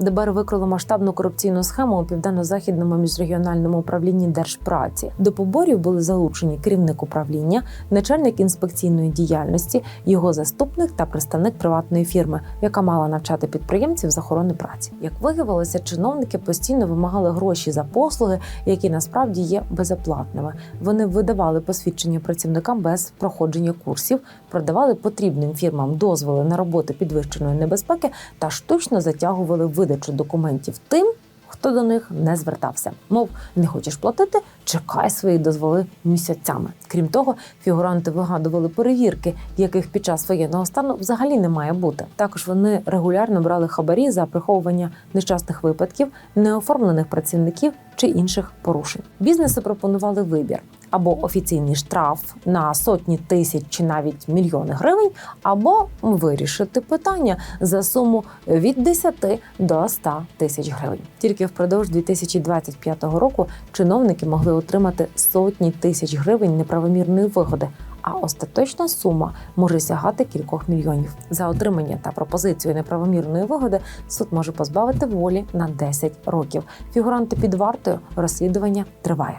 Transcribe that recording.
ДБР викрило масштабну корупційну схему у південно-західному міжрегіональному управлінні держпраці. До поборів були залучені керівник управління, начальник інспекційної діяльності, його заступник та представник приватної фірми, яка мала навчати підприємців з охорони праці. Як виявилося, чиновники постійно вимагали гроші за послуги, які насправді є безоплатними. Вони видавали посвідчення працівникам без проходження курсів, продавали потрібним фірмам дозволи на роботи підвищеної небезпеки та штучно затягували видачу документів тим. Хто до них не звертався, мов не хочеш платити, чекай свої дозволи місяцями. Крім того, фігуранти вигадували перевірки, яких під час воєнного стану взагалі не має бути. Також вони регулярно брали хабарі за приховування нещасних випадків, неоформлених працівників чи інших порушень. Бізнеси пропонували вибір або офіційний штраф на сотні тисяч чи навіть мільйони гривень, або вирішити питання за суму від 10 до 100 тисяч гривень. Тільки впродовж 2025 року чиновники могли отримати сотні тисяч гривень неправомірної вигоди. А остаточна сума може сягати кількох мільйонів. За отримання та пропозицію неправомірної вигоди суд може позбавити волі на 10 років. Фігуранти під вартою розслідування триває.